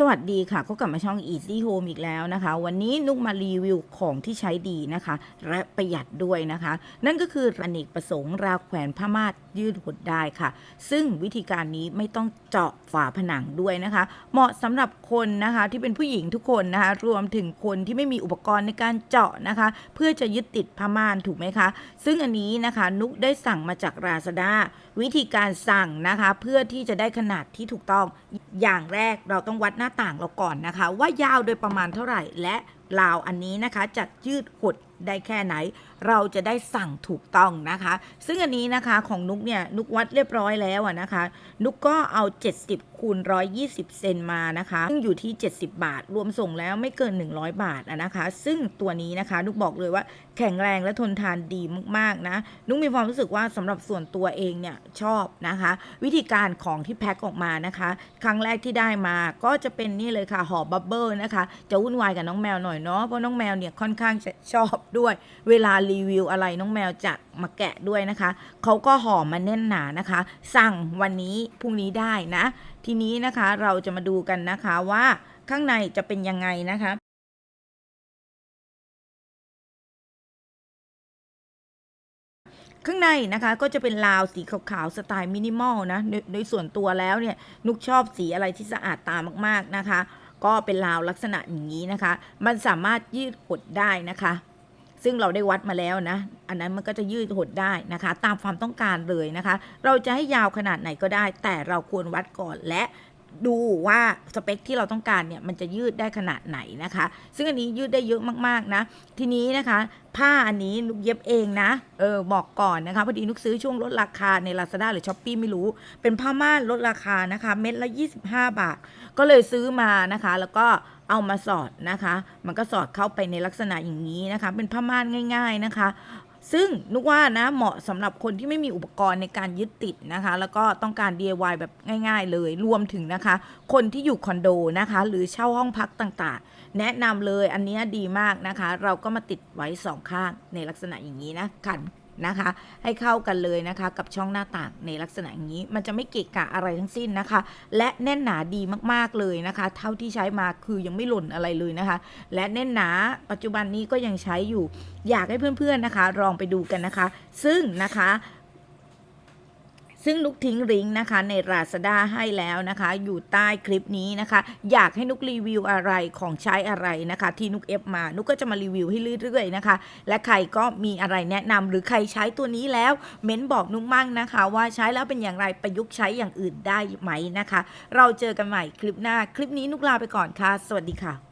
สวัสดีค่ะ ก็กลับมาช่อง Easy Home อีกแล้วนะคะ วันนี้นุกมารีวิวของที่ใช้ดีนะคะ และประหยัดด้วยนะคะ นั่นก็คืออเนกประสงค์ราวแขวนผ้าม่านยืดหดได้ค่ะ ซึ่งวิธีการนี้ไม่ต้องเจาะฝาผนังด้วยนะคะ เหมาะสำหรับคนนะคะที่เป็นผู้หญิงทุกคนนะคะ รวมถึงคนที่ไม่มีอุปกรณ์ในการเจาะนะคะ เพื่อจะยึดติดผ้าม่านถูกไหมคะ ซึ่งอันนี้นะคะนุกได้สั่งมาจากราซาด้าวิธีการสั่งนะคะ เพื่อที่จะได้ขนาดที่ถูกต้องอย่างแรกเราต้องวัดหน้าต่างเราก่อนนะคะ ว่ายาวโดยประมาณเท่าไหร่และ ราวอันนี้นะคะจะยืดหดได้แค่ไหน เราจะได้สั่งถูกต้องนะคะ ซึ่งอันนี้นะคะของนุกเนี่ยนุกวัดเรียบร้อยแล้วนะคะ นุกก็เอา 70คูณ120 เซนมานะคะ ซึ่งอยู่ที่ 70 บาท รวมส่งแล้วไม่เกิน 100 บาทอะนะคะ ซึ่งตัวนี้นะคะนุกบอกเลยว่าแข็งแรงและทนทานดีมากๆนะ นุกมีความรู้สึกว่าสำหรับส่วนตัวเองเนี่ยชอบนะคะ วิธีการของที่แพ็คออกมานะคะ ครั้งแรกที่ได้มาก็จะเป็นนี่เลยค่ะห่อบับเบิลนะคะ จะวุ่นวายกับน้องแมวหน่อยเนาะเพราะน้องแมวเนี่ยค่อนข้างจะชอบด้วย เวลารีวิวอะไรน้องแมวจะมาแกะด้วยนะคะเขาก็ห่อมาแน่นหนานะคะ สั่งวันนี้พรุ่งนี้ได้นะ ทีนี้นะคะเราจะมาดูกันนะคะว่าข้างในจะเป็นยังไงนะคะข้างในนะคะก็จะเป็นลาวสีขาวๆสไตล์มินิมอลนะโดยโดยส่วนตัวแล้วเนี่ยนุกชอบสีอะไรที่สะอาดตามากๆนะคะ ก็เป็นลาวลักษณะอย่างนี้นะคะ มันสามารถยืดหดได้นะคะ ซึ่งเราได้วัดมาแล้วนะ อันนั้นมันก็จะยืดหดได้นะคะ ตามความต้องการเลยนะคะ เราจะให้ยาวขนาดไหนก็ได้ แต่เราควรวัดก่อนและ ดูว่าสเปคที่เราต้องการเนี่ยมันจะยืดได้ขนาดไหนนะคะ ซึ่งอันนี้ยืดได้เยอะมากๆนะ ทีนี้นะคะ ผ้าอันนี้นุกเย็บเองนะ เออบอกก่อนนะคะพอดีนุกซื้อช่วงลดราคาใน Lazada หรือ s h อ p e e ไม่รู้ เป็นผ้าม่านลดราคานะคะ เม็ดละ 25 บาท ก็เลยซื้อมานะคะ แล้วก็เอามาสอดนะคะ มันก็สอดเข้าไปในลักษณะอย่างนี้นะคะ เป็นผ้าม่านง่าย ๆนะคะ ซึ่งนึกว่านะเหมาะสำหรับคนที่ไม่มีอุปกรณ์ในการยึดติดนะคะ แล้วก็ต้องการ DIY แบบง่าย ๆ เลยรวมถึงนะคะ คนที่อยู่คอนโดนะคะ หรือเช่าห้องพักต่างๆ แนะนำเลยอันนี้ดีมากนะคะ เราก็มาติดไว้สองข้างในลักษณะอย่างนี้นะคัน นะคะ ให้เข้ากันเลยนะคะกับช่องหน้าต่างในลักษณะอย่างนี้ มันจะไม่เกะกะอะไรทั้งสิ้นนะคะ และแน่นหนาดีมากๆเลยนะคะ เท่าที่ใช้มาคือยังไม่หล่นอะไรเลยนะคะ และแน่นหนาปัจจุบันนี้ก็ยังใช้อยู่ อยากให้เพื่อนๆนะคะลองไปดูกันนะคะ ซึ่งนะคะ ซึ่งนุกทิ้งลิงก์นะคะใน Lazada ให้แล้วนะคะ อยู่ใต้คลิปนี้นะคะ อยากให้นุกรีวิวอะไรของใช้อะไรนะคะ ที่นุกเอฟมา นุกก็จะมารีวิวให้เรื่อยๆนะคะ และใครก็มีอะไรแนะนำหรือใครใช้ตัวนี้แล้ว เม้นบอกนุกมั่งนะคะ ว่าใช้แล้วเป็นอย่างไรประยุกต์ใช้อย่างอื่นได้ไหมนะคะ เราเจอกันใหม่คลิปหน้าคลิปนี้นุกลาไปก่อนค่ะ สวัสดีค่ะ